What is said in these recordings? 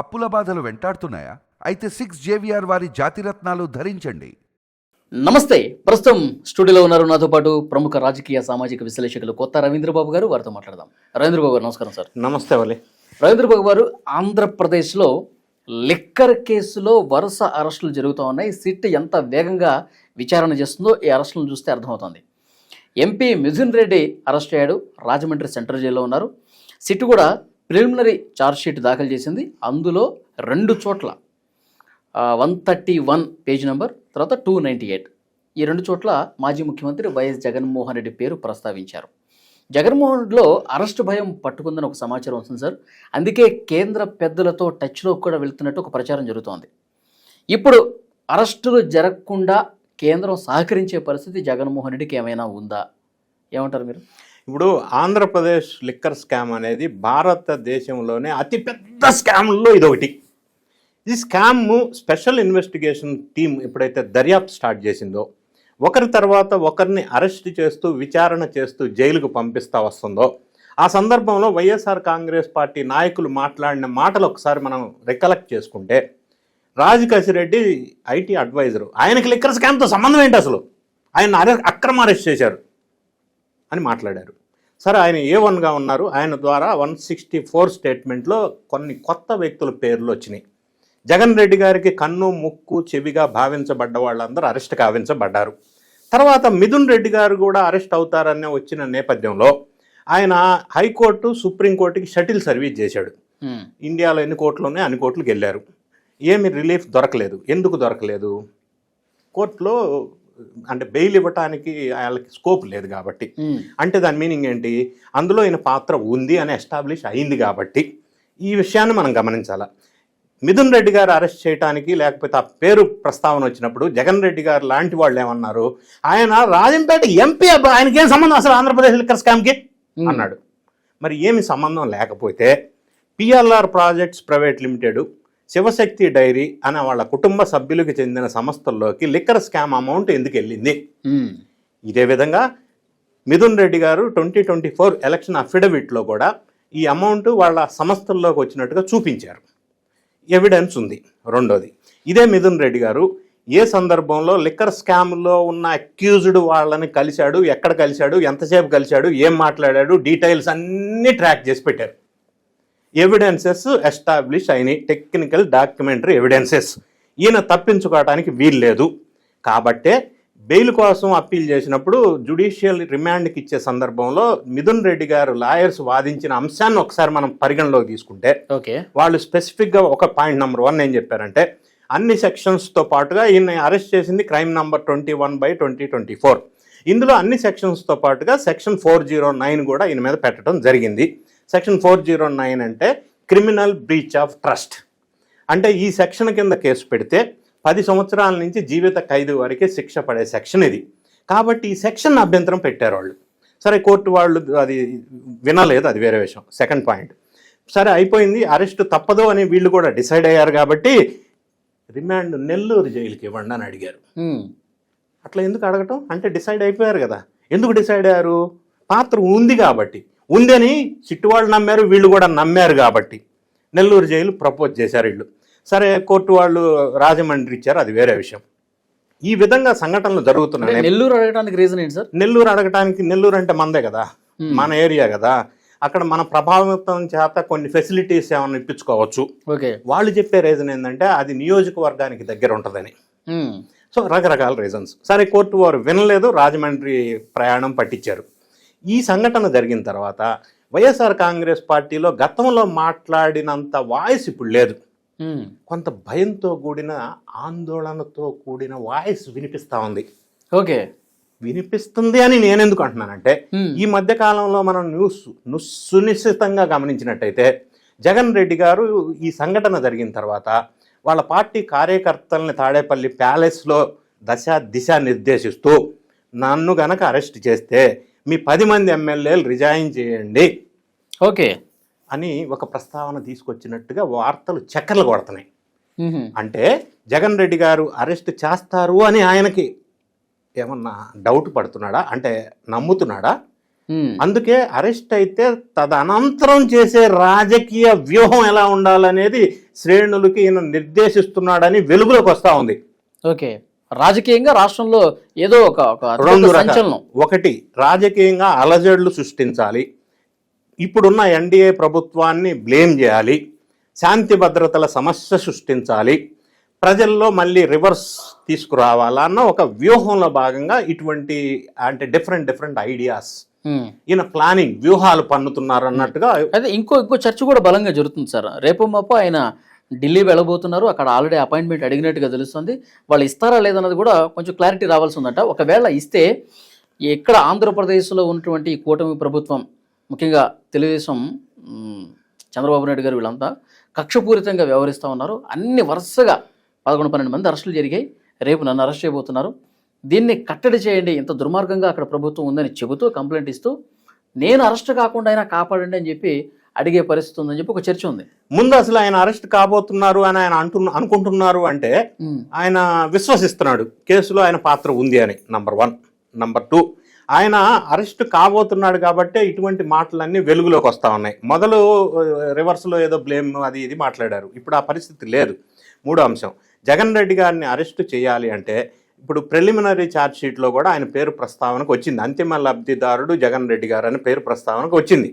అప్పుల బాధలు వెంటాడుతున్నాయా? అయితే సిక్స్ జేవిఆర్ వారి జాతిరత్నాలు ధరించండి. నమస్తే. ప్రస్తుతం స్టూడియోలో ఉన్నారు నాతో పాటు ప్రముఖ రాజకీయ సామాజిక విశ్లేషకులు కొత్త రవీంద్రబాబు గారు. వారితో మాట్లాడదాం. రవీంద్రబాబు గారు నమస్కారం సార్. నమస్తే వలి. రవీంద్రబాబు గారు ఆంధ్రప్రదేశ్లో లిక్కర్ కేసులో వరుస అరెస్టులు జరుగుతూ ఉన్నాయి. సిట్ ఎంత వేగంగా విచారణ చేస్తుందో ఈ అరెస్టులను చూస్తే అర్థమవుతోంది. ఎంపీ మిథున్ రెడ్డి అరెస్ట్ అయ్యాడు. రాజమండ్రి సెంట్రల్ జైల్లో ఉన్నారు. సిట్ కూడా ప్రిలిమినరీ ఛార్జ్షీట్ దాఖలు చేసింది. అందులో రెండు చోట్ల one thirty one page number తర్వాత టూ నైంటీ ఎయిట్ ఈ రెండు చోట్ల మాజీ ముఖ్యమంత్రి వైఎస్ జగన్మోహన్ రెడ్డి పేరు ప్రస్తావించారు. జగన్మోహన్ రెడ్డిలో అరెస్ట్ భయం పట్టుకుందని ఒక సమాచారం వస్తుంది సార్. అందుకే కేంద్ర పెద్దలతో టచ్లో కూడా వెళ్తున్నట్టు ఒక ప్రచారం జరుగుతోంది. ఇప్పుడు అరెస్టులు జరగకుండా కేంద్రం సహకరించే పరిస్థితి జగన్మోహన్ రెడ్డికి ఏమైనా ఉందా? ఏమంటారు మీరు? ఇప్పుడు ఆంధ్రప్రదేశ్ లిక్కర్ స్కామ్ అనేది భారతదేశంలోనే అతిపెద్ద స్కామ్లో ఇదొకటి. ఈ స్కామ్ స్పెషల్ ఇన్వెస్టిగేషన్ టీం ఎప్పుడైతే దర్యాప్తు స్టార్ట్ చేసిందో ఒకరి తర్వాత ఒకరిని అరెస్ట్ చేస్తూ విచారణ చేస్తూ జైలుకు పంపిస్తా వస్తుందో ఆ సందర్భంలో వైఎస్ఆర్ కాంగ్రెస్ పార్టీ నాయకులు మాట్లాడిన మాటలు ఒకసారి మనం రికలెక్ట్ చేసుకుంటే రాజకేశిరెడ్డి ఐటీ అడ్వైజరు ఆయనకి లిక్కర్ స్కామ్తో సంబంధం ఏంటి అసలు? ఆయన అరె అక్రమ అరెస్ట్ చేశారు అని మాట్లాడారు. సరే ఆయన ఏ వన్గా ఉన్నారు. ఆయన ద్వారా వన్ సిక్స్టీ ఫోర్ స్టేట్మెంట్లో కొన్ని కొత్త వ్యక్తుల పేర్లు వచ్చినాయి. జగన్ రెడ్డి గారికి కన్ను ముక్కు చెవిగా భావించబడ్డ వాళ్ళందరూ అరెస్ట్ కావించబడ్డారు. తర్వాత మిథున్ రెడ్డి గారు కూడా అరెస్ట్ అవుతారనే వచ్చిన నేపథ్యంలో ఆయన హైకోర్టు సుప్రీంకోర్టుకి షటిల్ సర్వీస్ చేశాడు. ఇండియాలో ఎన్ని కోట్లు ఉన్నాయి అన్ని కోట్లకు వెళ్ళారు. ఏమి రిలీఫ్ దొరకలేదు. ఎందుకు దొరకలేదు? కోర్టులో అంటే బెయిల్ ఇవ్వటానికి వాళ్ళకి స్కోప్ లేదు కాబట్టి. అంటే దాని మీనింగ్ ఏంటి? అందులో ఈయన పాత్ర ఉంది అని ఎస్టాబ్లిష్ అయింది కాబట్టి ఈ విషయాన్ని మనం గమనించాల. మిథున్ రెడ్డి గారు అరెస్ట్ చేయడానికి లేకపోతే ఆ పేరు ప్రస్తావన వచ్చినప్పుడు జగన్ రెడ్డి గారు లాంటి వాళ్ళు ఏమన్నారు? ఆయన రాజంపేట ఎంపీ అబ్బా ఆయనకేం సంబంధం అసలు ఆంధ్రప్రదేశ్ లిక్కర్ స్కామ్కి? అన్నాడు. మరి ఏమి సంబంధం లేకపోతే PLR projects private limited Shivashakti dairy అనే వాళ్ళ కుటుంబ సభ్యులకు చెందిన సంస్థల్లోకి లిక్కర్ స్కామ్ అమౌంట్ ఎందుకు వెళ్ళింది. ఇదే విధంగా Mithun Reddy garu twenty twenty four election అఫిడవిట్లో కూడా ఈ అమౌంట్ వాళ్ళ సంస్థల్లోకి వచ్చినట్టుగా చూపించారు. ఎవిడెన్స్ ఉంది. రెండోది ఇదే మిథున్ రెడ్డి గారు ఏ సందర్భంలో లిక్కర్ స్కామ్లో ఉన్న అక్యూజ్డ్ వాళ్ళని కలిశాడు ఎక్కడ కలిశాడు ఎంతసేపు కలిశాడు ఏం మాట్లాడాడు డీటెయిల్స్ అన్నీ ట్రాక్ చేసి పెట్టారు. ఎవిడెన్సెస్ ఎస్టాబ్లిష్ అయినాయి టెక్నికల్ డాక్యుమెంటరీ ఎవిడెన్సెస్ ఈయన తప్పించుకోవడానికి వీల్లేదు కాబట్టే బెయిల్ కోసం అప్పీల్ చేసినప్పుడు జుడిషియల్ రిమాండ్కి ఇచ్చే సందర్భంలో మిథున్ రెడ్డి గారు లాయర్స్ వాదించిన అంశాన్ని ఒకసారి మనం పరిగణలోకి తీసుకుంటే ఓకే. వాళ్ళు స్పెసిఫిక్గా ఒక పాయింట్ నెంబర్ వన్ ఏం చెప్పారంటే అన్ని సెక్షన్స్తో పాటుగా ఈయన అరెస్ట్ చేసింది crime number twenty one by twenty twenty four ఇందులో అన్ని సెక్షన్స్తో పాటుగా సెక్షన్ ఫోర్ జీరో నైన్ కూడా ఈయన మీద పెట్టడం జరిగింది. సెక్షన్ ఫోర్ జీరో నైన్ అంటే క్రిమినల్ బ్రీచ్ ఆఫ్ ట్రస్ట్. అంటే ఈ సెక్షన్ కింద కేసు పెడితే పది సంవత్సరాల నుంచి జీవిత ఖైదు వరకే శిక్ష పడే సెక్షన్ ఇది. కాబట్టి ఈ సెక్షన్ అభ్యంతరం పెట్టారు వాళ్ళు. సరే కోర్టు వాళ్ళు అది వినలేదు అది వేరే విషయం సెకండ్ పాయింట్. సరే అయిపోయింది అరెస్ట్ తప్పదు అని వీళ్ళు కూడా డిసైడ్ అయ్యారు కాబట్టి రిమాండ్ నెల్లూరు జైలుకి ఇవ్వండి అని అడిగారు. అట్లా ఎందుకు అడగటం? అంటే డిసైడ్ అయిపోయారు కదా. ఎందుకు డిసైడ్ అయ్యారు? పాత్ర ఉంది కాబట్టి. ఉందని చిట్టువాళ్ళు నమ్మారు వీళ్ళు కూడా నమ్మారు కాబట్టి. నెల్లూరు జైలు ప్రపోజ్ చేశారు వీళ్ళు. సరే కోర్టు వాళ్ళు రాజమండ్రి ఇచ్చారు అది వేరే విషయం. ఈ విధంగా సంఘటనలు జరుగుతున్నాయి. నెల్లూరు అడగడానికి రీజన్ ఏంటి సార్? నెల్లూరు అడగటానికి నెల్లూరు అంటే మందే కదా Hmm. మన ఏరియా కదా. అక్కడ మన ప్రభావితం చేత కొన్ని ఫెసిలిటీస్ ఏమైనా ఇప్పించుకోవచ్చు. ఓకే. వాళ్ళు చెప్పే రీజన్ ఏంటంటే అది నియోజకవర్గానికి దగ్గర ఉంటుందని. హ్మ్. సో రకరకాల రీజన్స్ సరే కోర్టు వారు వినలేదు రాజమండ్రి ప్రయాణం పట్టించారు. ఈ సంఘటన జరిగిన తర్వాత వైఎస్ఆర్ కాంగ్రెస్ పార్టీలో గతంలో మాట్లాడినంత వాయిస్ ఇప్పుడు లేదు. కొంత భయంతో కూడిన ఆందోళనతో కూడిన వాయిస్ వినిపిస్తూ ఉంది ఓకే వినిపిస్తుంది అని నేను ఎందుకు అంటున్నానంటే. ఈ మధ్య కాలంలో మనం న్యూస్ సునిశ్చితంగా గమనించినట్టయితే జగన్ రెడ్డి గారు ఈ సంఘటన జరిగిన తర్వాత వాళ్ళ పార్టీ కార్యకర్తల్ని తాడేపల్లి ప్యాలెస్లో దశ దిశ నిర్దేశిస్తూ నన్ను గనక అరెస్ట్ చేస్తే మీ పది మంది ఎమ్మెల్యేలు రిజైన్ చేయండి. ఓకే. అని ఒక ప్రస్తావన తీసుకొచ్చినట్టుగా వార్తలు చక్కర్లు కొడుతున్నాయి. అంటే జగన్ రెడ్డి గారు అరెస్ట్ చేస్తారు అని ఆయనకి ఏమన్నా డౌట్ పడుతున్నాడా? అంటే నమ్ముతున్నాడా. అందుకే అరెస్ట్ అయితే తదనంతరం చేసే రాజకీయ వ్యూహం ఎలా ఉండాలనేది శ్రేణులకి ఈయన నిర్దేశిస్తున్నాడని వెలుగులోకి వస్తా ఉంది. ఓకే. రాజకీయంగా రాష్ట్రంలో ఏదో ఒక సంచలనం. ఒకటి రాజకీయంగా అలజడులు సృష్టించాలి. ఇప్పుడున్న ఎన్డీఏ ప్రభుత్వాన్ని బ్లేమ్ చేయాలి. శాంతి భద్రతల సమస్య సృష్టించాలి. ప్రజల్లో మళ్ళీ రివర్స్ తీసుకురావాలన్న ఒక వ్యూహంలో భాగంగా ఇటువంటి అంటే డిఫరెంట్ డిఫరెంట్ ఐడియాస్. ఈయన ప్లానింగ్ వ్యూహాలు పన్నుతున్నారు అన్నట్టుగా అయితే ఇంకో ఇంకో చర్చ కూడా బలంగా జరుగుతుంది సార్. రేపు మాపు ఆయన ఢిల్లీ వెళ్ళబోతున్నారు. అక్కడ ఆల్రెడీ అపాయింట్మెంట్ అడిగినట్టుగా తెలుస్తుంది. వాళ్ళు ఇస్తారా లేదన్నది కూడా కొంచెం క్లారిటీ రావాల్సి ఉందట ఒకవేళ ఇస్తే ఎక్కడ ఆంధ్రప్రదేశ్లో ఉన్నటువంటి ఈ కూటమి ప్రభుత్వం ముఖ్యంగా తెలుగుదేశం చంద్రబాబు నాయుడు గారు వీళ్ళంతా కక్షపూరితంగా వ్యవహరిస్తూ ఉన్నారు. అన్ని వరుసగా పదకొండు పన్నెండు మంది అరెస్టులు జరిగాయి. రేపు నన్ను అరెస్ట్ చేయబోతున్నారు. దీన్ని కట్టడి చేయండి. ఇంత దుర్మార్గంగా అక్కడ ప్రభుత్వం ఉందని చెబుతూ కంప్లైంట్ ఇస్తూ నేను అరెస్ట్ కాకుండా అయినా కాపాడండి అని చెప్పి అడిగే పరిస్థితి ఉందని చెప్పి ఒక చర్చ ఉంది. ముందు అసలు ఆయన అరెస్ట్ కాబోతున్నారు అని ఆయన అంటున్న అనుకుంటున్నారు అంటే ఆయన విశ్వసిస్తున్నాడు. కేసులో ఆయన పాత్ర ఉంది అని నంబర్ వన్ నంబర్ టూ ఆయన అరెస్ట్ కాబోతున్నాడు కాబట్టే ఇటువంటి మాటలన్నీ వెలుగులోకి వస్తా ఉన్నాయి. మొదలు రివర్స్లో ఏదో బ్లేమ్ అది ఇది మాట్లాడారు. ఇప్పుడు ఆ పరిస్థితి లేదు. మూడో అంశం జగన్ రెడ్డి గారిని అరెస్ట్ చేయాలి అంటే ఇప్పుడు ప్రిలిమినరీ ఛార్జ్ షీట్లో కూడా ఆయన పేరు ప్రస్తావనకు వచ్చింది. అంతిమ లబ్ధిదారుడు జగన్ రెడ్డి గారు అని పేరు ప్రస్తావనకు వచ్చింది.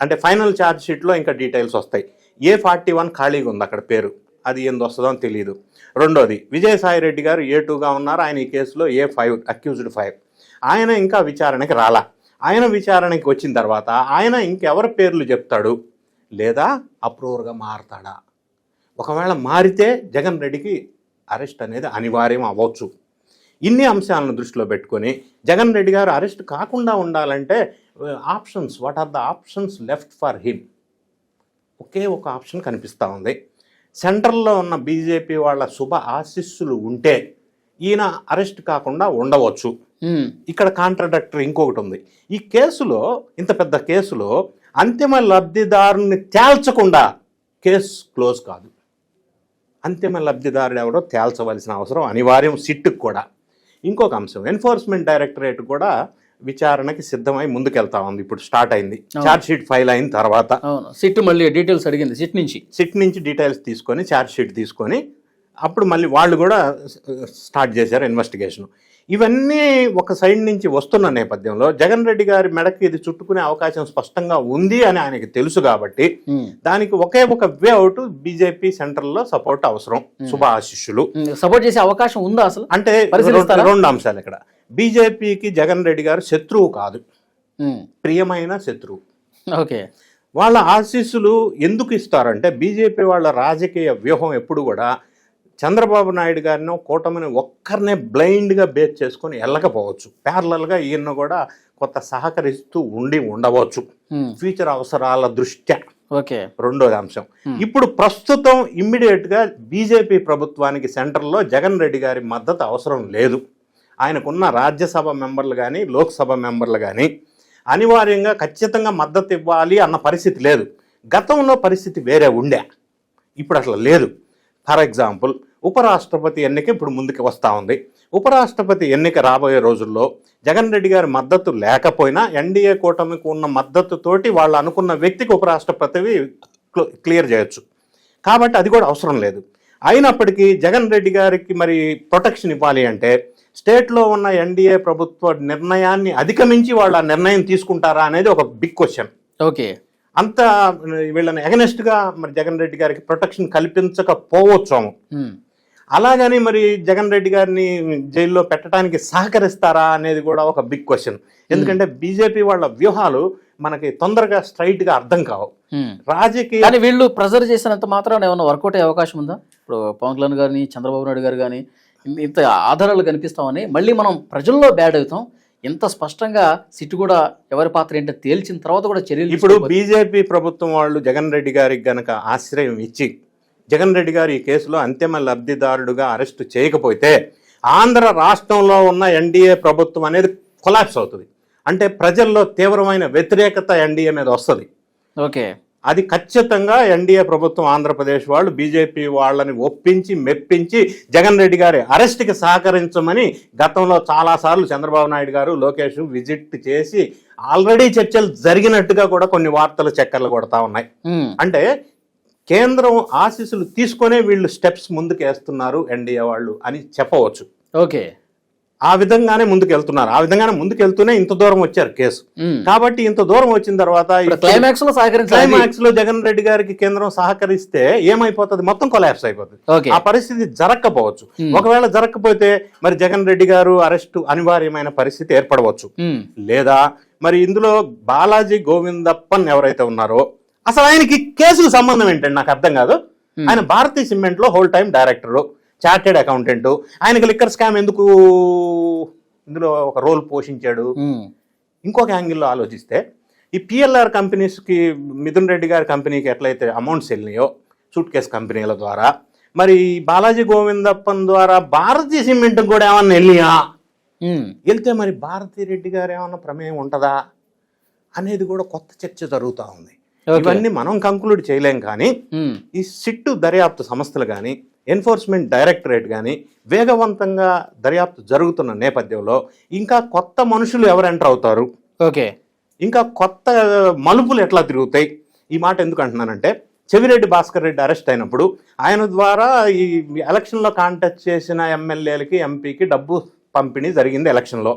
అంటే ఫైనల్ ఛార్జ్ షీట్లో ఇంకా డీటెయిల్స్ వస్తాయి. ఏ ఫార్టీ వన్ ఖాళీగా ఉంది అక్కడ పేరు? అది ఏంది వస్తుందో తెలియదు రెండోది విజయసాయి రెడ్డి గారు ఏ టూగా ఉన్నారు? ఆయన ఈ కేసులో ఏ ఫైవ్ అక్యూజ్డ్ ఫైవ్? ఆయన ఇంకా విచారణకి రాలా? ఆయన విచారణకి వచ్చిన తర్వాత ఆయన ఇంకెవరి పేర్లు చెప్తాడు? లేదా అప్రూవర్గా మారతాడా? ఒకవేళ మారితే జగన్ రెడ్డికి అరెస్ట్ అనేది అనివార్యం అవ్వచ్చు. ఇన్ని అంశాలను దృష్టిలో పెట్టుకొని జగన్ రెడ్డి గారు అరెస్ట్ కాకుండా ఉండాలంటే options what are the options left for him ఒకే ఒక ఆప్షన్ కనిపిస్తూ ఉంది. సెంట్రల్లో ఉన్న బీజేపీ వాళ్ళ శుభ ఆశీస్సులు ఉంటే ఈయన అరెస్ట్ కాకుండా ఉండవచ్చు. ఉమ్, ఇక్కడ కాంట్రడక్టరీ ఇంకొకటి ఉంది. ఈ కేసులో ఇంత పెద్ద కేసులో అంతిమ లబ్ధిదారుని తేల్చకుండా కేసు క్లోజ్ కాదు. అంతిమ లబ్ధిదారుడు ఎవరో తేల్చవలసిన అవసరం అనివార్యం సిట్టుకు కూడా. ఇంకొక అంశం ఎన్ఫోర్స్మెంట్ డైరెక్టరేట్ కూడా విచారణకి సిద్ధమై ముందుకెళ్తా ఉంది. ఇప్పుడు స్టార్ట్ అయింది. ఛార్జ్ షీట్ ఫైల్ అయిన తర్వాత సిట్ మళ్ళీ డీటెయిల్స్ అడిగింది. సిట్ నుంచి. సిట్ నుంచి డీటెయిల్స్ తీసుకొని ఛార్జ్ షీట్ తీసుకొని అప్పుడు మళ్ళీ వాళ్ళు కూడా స్టార్ట్ చేశారు ఇన్వెస్టిగేషన్ ఇవన్నీ ఒక సైడ్ నుంచి వస్తున్న నేపథ్యంలో జగన్ రెడ్డి గారి మెడకి ఇది చుట్టుకునే అవకాశం స్పష్టంగా ఉంది అని ఆయనకి తెలుసు కాబట్టి దానికి ఒకే ఒక వే అవుట్ బీజేపీ సెంటర్లో సపోర్ట్ అవసరం. శుభ ఆశిష్యులు సపోర్ట్ చేసే అవకాశం ఉందా అసలు? అంటే రెండు అంశాలు ఇక్కడ. బీజేపీకి జగన్ రెడ్డి గారు శత్రువు కాదు. ప్రియమైన శత్రువు. ఓకే. వాళ్ళ ఆశీస్సులు ఎందుకు ఇస్తారంటే బీజేపీ వాళ్ళ రాజకీయ వ్యూహం ఎప్పుడు కూడా చంద్రబాబు నాయుడు గారిని కూటమిని ఒక్కరినే బ్లైండ్గా బేస్ చేసుకొని వెళ్ళకపోవచ్చు. ప్యారలల్గా ఈయన కూడా కొత్త సహకరిస్తూ ఉండి ఉండవచ్చు. ఫ్యూచర్ అవసరాల దృష్ట్యా. ఓకే. రెండోది అంశం. ఇప్పుడు ప్రస్తుతం ఇమ్మీడియట్గా బీజేపీ ప్రభుత్వానికి సెంటర్లో జగన్ రెడ్డి గారి మద్దతు అవసరం లేదు. ఆయనకున్న రాజ్యసభ మెంబర్లు కానీ లోక్సభ మెంబర్లు కానీ అనివార్యంగా ఖచ్చితంగా మద్దతు ఇవ్వాలి అన్న పరిస్థితి లేదు. గతంలో పరిస్థితి వేరే ఉండే. ఇప్పుడు అట్లా లేదు. ఫర్ ఎగ్జాంపుల్ ఉపరాష్ట్రపతి ఎన్నిక ఇప్పుడు ముందుకు వస్తూ ఉంది. ఉపరాష్ట్రపతి ఎన్నిక రాబోయే రోజుల్లో జగన్ రెడ్డి గారి మద్దతు లేకపోయినా ఎన్డీఏ కూటమికి ఉన్న మద్దతుతోటి వాళ్ళు అనుకున్న వ్యక్తికి ఉపరాష్ట్రపతివి క్లియర్ చేయొచ్చు. కాబట్టి అది కూడా అవసరం లేదు. అయినప్పటికీ జగన్ రెడ్డి గారికి మరి ప్రొటెక్షన్ ఇవ్వాలి అంటే స్టేట్లో ఉన్న ఎన్డీఏ ప్రభుత్వ నిర్ణయాన్ని అధిగమించి వాళ్ళు ఆ నిర్ణయం తీసుకుంటారా అనేది ఒక బిగ్ క్వశ్చన్ ఓకే. అంత వీళ్ళని ఎగనెస్ట్గా మరి జగన్ రెడ్డి గారికి ప్రొటెక్షన్ కల్పించకపోవచ్చాము. అలాగని మరి జగన్ రెడ్డి గారిని జైల్లో పెట్టడానికి సహకరిస్తారా అనేది కూడా ఒక బిగ్ క్వశ్చన్ ఎందుకంటే బీజేపీ వాళ్ళ వ్యూహాలు మనకి తొందరగా స్ట్రైట్గా అర్థం కావు. రాజకీయ కానీ వీళ్ళు ప్రెజర్ చేసినంత మాత్రాన ఏమన్నా వర్కౌట్ అయ్యే అవకాశం ఉందా? ఇప్పుడు పవన్ కళ్యాణ్ గారిని చంద్రబాబు నాయుడు గారు కానీ ఇంత ఆధారాలు కనిపిస్తామని మళ్ళీ మనం ప్రజల్లో బ్యాడ్ అవుతాం. ఇంత స్పష్టంగా సిట్ కూడా ఎవరి పాత్ర ఏంటో తేల్చిన తర్వాత కూడా చర్యలు ఇప్పుడు బీజేపీ ప్రభుత్వం వాళ్ళు జగన్ రెడ్డి గారికి గనక ఆశ్రయం ఇచ్చి జగన్ రెడ్డి గారు ఈ కేసులో అంతిమ లబ్ధిదారుడుగా అరెస్టు చేయకపోతే ఆంధ్ర రాష్ట్రంలో ఉన్న ఎన్డీఏ ప్రభుత్వం అనేది కొలాప్స్ అవుతుంది. అంటే ప్రజల్లో తీవ్రమైన వ్యతిరేకత ఎన్డీఏ మీద వస్తుంది. ఓకే. అది ఖచ్చితంగా ఎన్డీఏ ప్రభుత్వం ఆంధ్రప్రదేశ్ వాళ్ళు బీజేపీ వాళ్ళని ఒప్పించి మెప్పించి జగన్ రెడ్డి గారి అరెస్ట్కి సహకరించమని గతంలో చాలాసార్లు చంద్రబాబు నాయుడు గారు లోకేష్ విజిట్ చేసి ఆల్రెడీ చర్చలు జరిగినట్టుగా కూడా కొన్ని వార్తలు చక్కర్లు కొడతా ఉన్నాయి. అంటే కేంద్రం ఆశీస్సులు తీసుకొనే వీళ్ళు స్టెప్స్ ముందుకు వేస్తున్నారు ఎన్డీఏ వాళ్ళు అని చెప్పవచ్చు. ఓకే. ఆ విధంగానే ముందుకు వెళ్తున్నారు ఆ విధంగానే ముందుకు వెళ్తూనే ఇంత దూరం వచ్చారు కేసు. కాబట్టి ఇంత దూరం వచ్చిన తర్వాత క్లైమాక్స్లో క్లైమాక్స్లో జగన్ రెడ్డి గారికి కేంద్రం సహకరిస్తే ఏమైపోతుంది? మొత్తం కొలాప్స్ అయిపోతుంది. ఆ పరిస్థితి జరగకపోవచ్చు ఒకవేళ జరగకపోతే మరి జగన్ రెడ్డి గారు అరెస్టు అనివార్యమైన పరిస్థితి ఏర్పడవచ్చు. లేదా మరి ఇందులో బాలాజీ గోవిందప్పన్ ఎవరైతే ఉన్నారో అసలు ఆయనకి కేసుకు సంబంధం ఏంటండి? నాకు అర్థం కాదు. ఆయన భారతీయ సిమెంట్లో whole time director. Chartered accountant. ఆయనకి లిక్కర్ స్కామ్ ఎందుకు? ఇందులో ఒక రోల్ పోషించాడు. ఇంకొక యాంగిల్లో ఆలోచిస్తే ఈ పిఎల్ఆర్ కంపెనీస్కి మిథున్ రెడ్డి గారి కంపెనీకి ఎట్లయితే అమౌంట్స్ వెళ్ళినాయో సూట్ కేస్ కంపెనీల ద్వారా మరి బాలాజీ గోవిందప్పన్ ద్వారా భారతీయ సిమెంట్ కూడా ఏమన్నా వెళ్ళియా ఉమ్, వెళ్తే మరి భారతీ రెడ్డి గారు ఏమన్నా ప్రమేయం ఉంటుందా? అనేది కూడా కొత్త చర్చ జరుగుతూ ఉంది. ఇవన్నీ మనం కంక్లూడ్ చేయలేం కానీ ఈ సిట్టు దర్యాప్తు సంస్థలు కానీ ఎన్ఫోర్స్మెంట్ డైరెక్టరేట్ కానీ వేగవంతంగా దర్యాప్తు జరుగుతున్న నేపథ్యంలో ఇంకా కొత్త మనుషులు ఎవరు ఎంటర్ అవుతారు? ఓకే. ఇంకా కొత్త మలుపులు ఎట్లా తిరుగుతాయి? ఈ మాట ఎందుకు అంటున్నానంటే చెవిరెడ్డి భాస్కర్ రెడ్డి అరెస్ట్ అయినప్పుడు ఆయన ద్వారా ఈ ఎలక్షన్లో కాంటాక్ట్ చేసిన ఎమ్మెల్యేలకి ఎంపీకి డబ్బు పంపిణీ జరిగింది ఎలక్షన్లో.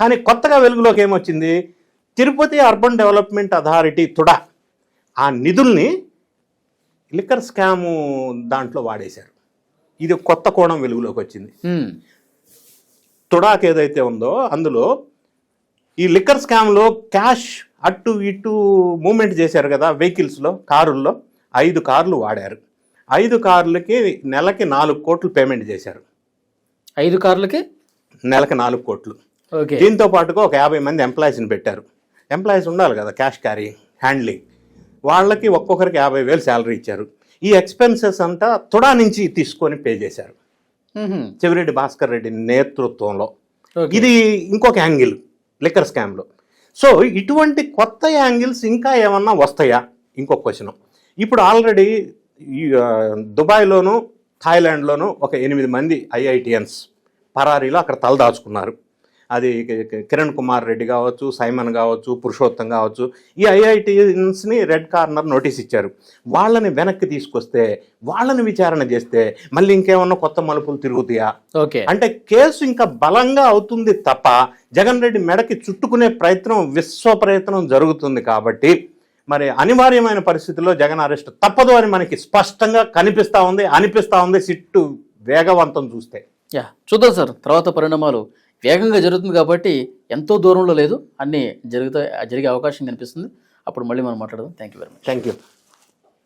కానీ కొత్తగా వెలుగులోకి ఏమొచ్చింది? Tirupati urban development authority TUDA ఆ నిధుల్ని లిక్కర్ స్కాము దాంట్లో వాడేశారు. ఇది కొత్త కోణం వెలుగులోకి వచ్చింది. తుడాక్ ఏదైతే ఉందో అందులో ఈ లిక్కర్ స్కామ్లో క్యాష్ అటు ఇటు మూమెంట్ చేశారు కదా వెహికల్స్లో కారుల్లో. ఐదు కార్లు వాడారు. ఐదు కార్లకి నెలకి నాలుగు కోట్లు పేమెంట్ చేశారు. ఐదు కార్లకి? నెలకి నాలుగు కోట్లు. దీంతో పాటుగా ఒక యాభై మంది ఎంప్లాయీస్ని పెట్టారు. ఎంప్లాయీస్ ఉండాలి కదా క్యాష్ క్యారీ హ్యాండ్లింగ్. వాళ్ళకి ఒక్కొక్కరికి యాభై వేలు శాలరీ ఇచ్చారు. ఈ ఎక్స్పెన్సెస్ అంతా తుడా నుంచి తీసుకొని పే చేశారు. చెవిరెడ్డి భాస్కర్ రెడ్డి నేతృత్వంలో. ఇది ఇంకొక యాంగిల్ లిక్కర్ స్కామ్లో. సో ఇటువంటి కొత్త యాంగిల్స్ ఇంకా ఏమన్నా వస్తాయా? ఇంకొక క్వశ్చన్ ఇప్పుడు ఆల్రెడీ దుబాయ్లోను థాయిలాండ్లోను ఒక ఎనిమిది మంది ఐఐటిఎన్స్ పరారీలో అక్కడ తలదాచుకున్నారు. అది కిరణ్ కుమార్ రెడ్డి కావచ్చు సైమన్ కావచ్చు పురుషోత్తం కావచ్చు ఈ ఐఐటిఎన్స్ని రెడ్ కార్నర్ నోటీస్ ఇచ్చారు. వాళ్ళని వెనక్కి తీసుకొస్తే వాళ్ళని విచారణ చేస్తే మళ్ళీ ఇంకేమన్నా కొత్త మలుపులు తిరుగుతాయా? ఓకే. అంటే కేసు ఇంకా బలంగా అవుతుంది తప్ప జగన్ రెడ్డి మెడకి చుట్టుకునే ప్రయత్నం విశ్వ ప్రయత్నం జరుగుతుంది కాబట్టి మరి అనివార్యమైన పరిస్థితుల్లో జగన్ అరెస్ట్ తప్పదు అని మనకి స్పష్టంగా కనిపిస్తా ఉంది అనిపిస్తా ఉంది సిట్టు వేగవంతం చూస్తే. యా చూద్దాం సార్. తర్వాత పరిణామాలు. వేగంగా జరుగుతుంది కాబట్టి ఎంతో దూరంలో లేదు. అన్నీ జరుగుతాయి జరిగే అవకాశం కనిపిస్తుంది. అప్పుడు మళ్ళీ మనం మాట్లాడదాం. Thank you very much thank you